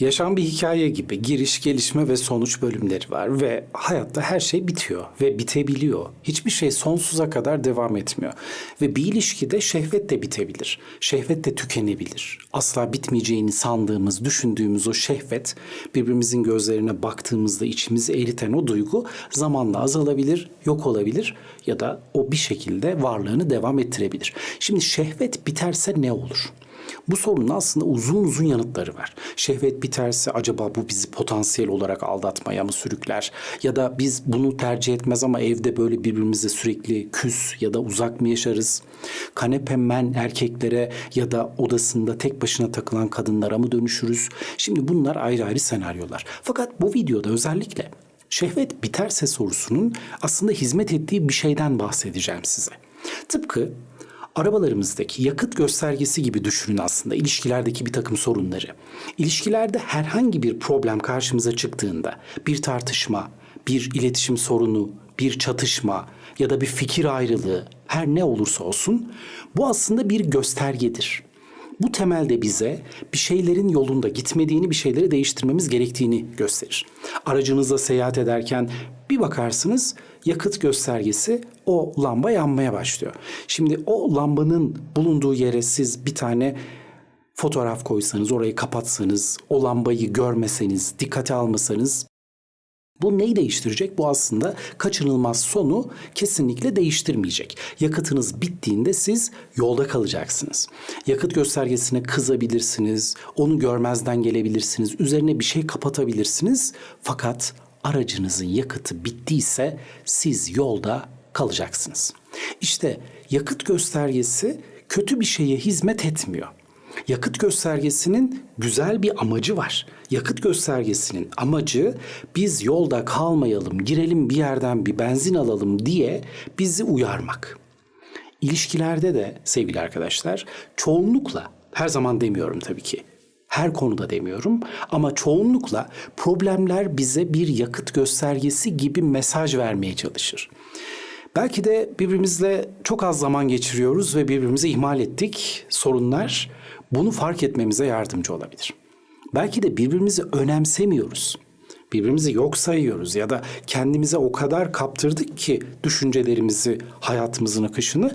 Yaşam bir hikaye gibi giriş, gelişme ve sonuç bölümleri var ve hayatta her şey bitiyor ve bitebiliyor. Hiçbir şey sonsuza kadar devam etmiyor. Ve bir ilişkide şehvet de bitebilir. Şehvet de tükenebilir. Asla bitmeyeceğini sandığımız, düşündüğümüz o şehvet, birbirimizin gözlerine baktığımızda içimizi eriten o duygu zamanla azalabilir, yok olabilir ya da o bir şekilde varlığını devam ettirebilir. Şimdi şehvet biterse ne olur? Bu sorunun aslında uzun uzun yanıtları var. Şehvet biterse acaba bu bizi potansiyel olarak aldatmaya mı sürükler? Ya da biz bunu tercih etmez ama evde böyle birbirimize sürekli küs ya da uzak mı yaşarız? Kanepe men erkeklere ya da odasında tek başına takılan kadınlara mı dönüşürüz? Şimdi bunlar ayrı ayrı senaryolar. Fakat bu videoda özellikle şehvet biterse sorusunun aslında hizmet ettiği bir şeyden bahsedeceğim size. Tıpkı arabalarımızdaki yakıt göstergesi gibi düşünün aslında ilişkilerdeki bir takım sorunları. İlişkilerde herhangi bir problem karşımıza çıktığında bir tartışma, bir iletişim sorunu, bir çatışma ya da bir fikir ayrılığı her ne olursa olsun bu aslında bir göstergedir. Bu temelde bize bir şeylerin yolunda gitmediğini, bir şeyleri değiştirmemiz gerektiğini gösterir. Aracınızla seyahat ederken bir bakarsınız yakıt göstergesi o lamba yanmaya başlıyor. Şimdi o lambanın bulunduğu yere siz bir tane fotoğraf koysanız, orayı kapatsanız, o lambayı görmeseniz, dikkate almasanız bu neyi değiştirecek? Bu aslında kaçınılmaz sonu kesinlikle değiştirmeyecek. Yakıtınız bittiğinde siz yolda kalacaksınız. Yakıt göstergesine kızabilirsiniz, onu görmezden gelebilirsiniz, üzerine bir şey kapatabilirsiniz. Fakat aracınızın yakıtı bittiyse siz yolda kalacaksınız. İşte yakıt göstergesi kötü bir şeye hizmet etmiyor. Yakıt göstergesinin güzel bir amacı var. Yakıt göstergesinin amacı biz yolda kalmayalım, girelim bir yerden bir benzin alalım diye bizi uyarmak. İlişkilerde de sevgili arkadaşlar çoğunlukla her zaman demiyorum tabii ki. Her konuda demiyorum ama çoğunlukla problemler bize bir yakıt göstergesi gibi mesaj vermeye çalışır. Belki de birbirimizle çok az zaman geçiriyoruz ve birbirimizi ihmal ettik. Sorunlar bunu fark etmemize yardımcı olabilir. Belki de birbirimizi önemsemiyoruz. Birbirimizi yok sayıyoruz ya da kendimize o kadar kaptırdık ki düşüncelerimizi, hayatımızın akışını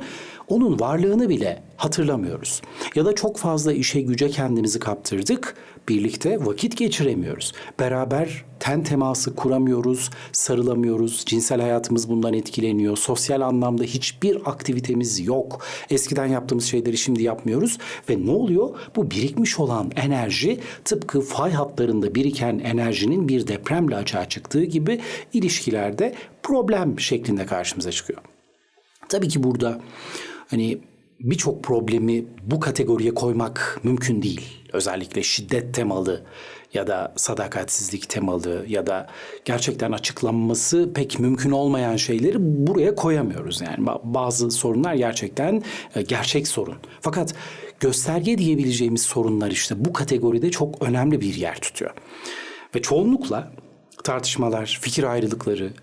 onun varlığını bile hatırlamıyoruz. Ya da çok fazla işe güce kendimizi kaptırdık, birlikte vakit geçiremiyoruz. Beraber ten teması kuramıyoruz, sarılamıyoruz, cinsel hayatımız bundan etkileniyor. Sosyal anlamda hiçbir aktivitemiz yok. Eskiden yaptığımız şeyleri şimdi yapmıyoruz ve ne oluyor? Bu birikmiş olan enerji tıpkı fay hatlarında biriken enerjinin bir depremle açığa çıktığı gibi ilişkilerde problem şeklinde karşımıza çıkıyor. Tabii ki burada hani birçok problemi bu kategoriye koymak mümkün değil. Özellikle şiddet temalı ya da sadakatsizlik temalı ya da gerçekten açıklanması pek mümkün olmayan şeyleri buraya koyamıyoruz. Yani bazı sorunlar gerçekten e, gerçek sorun. Fakat gösterge diyebileceğimiz sorunlar işte bu kategoride çok önemli bir yer tutuyor. Ve çoğunlukla tartışmalar, fikir ayrılıkları,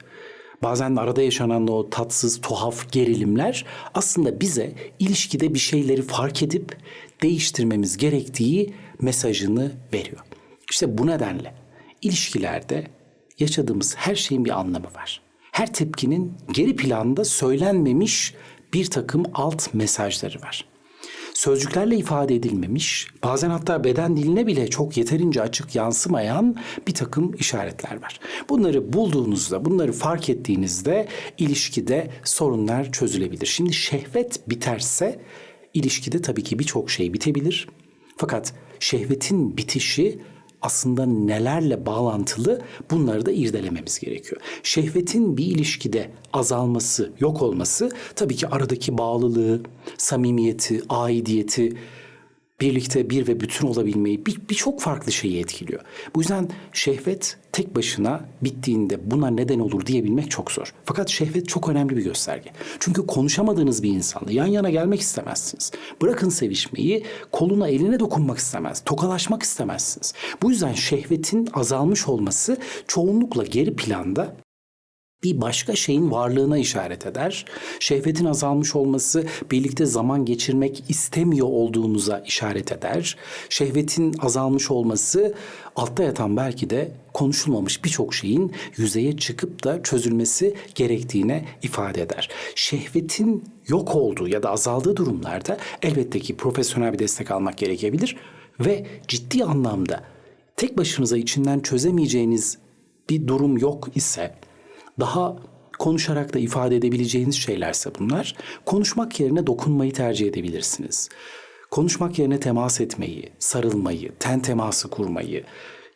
bazen arada yaşanan o tatsız, tuhaf gerilimler aslında bize ilişkide bir şeyleri fark edip değiştirmemiz gerektiği mesajını veriyor. İşte bu nedenle ilişkilerde yaşadığımız her şeyin bir anlamı var. Her tepkinin geri planda söylenmemiş bir takım alt mesajları var sözcüklerle ifade edilmemiş, bazen hatta beden diline bile çok yeterince açık yansımayan bir takım işaretler var. Bunları bulduğunuzda, bunları fark ettiğinizde ilişkide sorunlar çözülebilir. Şimdi şehvet biterse ilişkide tabii ki birçok şey bitebilir. Fakat şehvetin bitişi aslında nelerle bağlantılı bunları da irdelememiz gerekiyor. Şehvetin bir ilişkide azalması, yok olması tabii ki aradaki bağlılığı, samimiyeti, aidiyeti, birlikte bir ve bütün olabilmeyi birçok bir farklı şeyi etkiliyor. Bu yüzden şehvet tek başına bittiğinde buna neden olur diyebilmek çok zor. Fakat şehvet çok önemli bir gösterge. Çünkü konuşamadığınız bir insanla yan yana gelmek istemezsiniz. Bırakın sevişmeyi, koluna eline dokunmak istemez, tokalaşmak istemezsiniz. Bu yüzden şehvetin azalmış olması çoğunlukla geri planda bir başka şeyin varlığına işaret eder. Şehvetin azalmış olması birlikte zaman geçirmek istemiyor olduğunuza işaret eder. Şehvetin azalmış olması altta yatan belki de konuşulmamış birçok şeyin yüzeye çıkıp da çözülmesi gerektiğine ifade eder. Şehvetin yok olduğu ya da azaldığı durumlarda elbette ki profesyonel bir destek almak gerekebilir ve ciddi anlamda tek başınıza içinden çözemeyeceğiniz bir durum yok ise daha konuşarak da ifade edebileceğiniz şeylerse bunlar, konuşmak yerine dokunmayı tercih edebilirsiniz. Konuşmak yerine temas etmeyi, sarılmayı, ten teması kurmayı,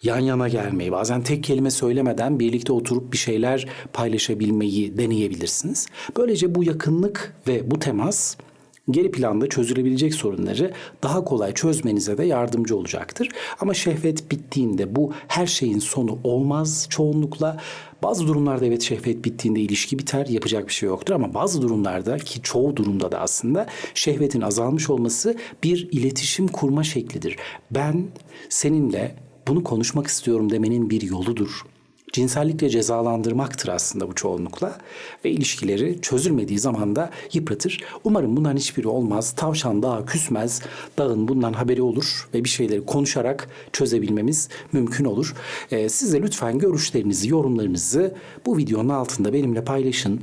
yan yana gelmeyi, bazen tek kelime söylemeden birlikte oturup bir şeyler paylaşabilmeyi deneyebilirsiniz. Böylece bu yakınlık ve bu temas geri planda çözülebilecek sorunları daha kolay çözmenize de yardımcı olacaktır. Ama şehvet bittiğinde bu her şeyin sonu olmaz çoğunlukla. Bazı durumlarda evet şehvet bittiğinde ilişki biter, yapacak bir şey yoktur ama bazı durumlarda ki çoğu durumda da aslında şehvetin azalmış olması bir iletişim kurma şeklidir. Ben seninle bunu konuşmak istiyorum demenin bir yoludur cinsellikle cezalandırmaktır aslında bu çoğunlukla ve ilişkileri çözülmediği zaman da yıpratır. Umarım bundan hiçbiri olmaz. Tavşan dağa küsmez. Dağın bundan haberi olur ve bir şeyleri konuşarak çözebilmemiz mümkün olur. Ee, siz de lütfen görüşlerinizi, yorumlarınızı bu videonun altında benimle paylaşın.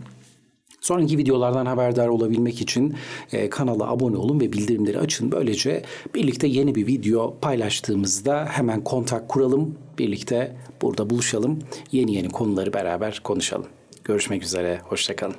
Sonraki videolardan haberdar olabilmek için e, kanala abone olun ve bildirimleri açın. Böylece birlikte yeni bir video paylaştığımızda hemen kontak kuralım. Birlikte burada buluşalım. Yeni yeni konuları beraber konuşalım. Görüşmek üzere, hoşçakalın.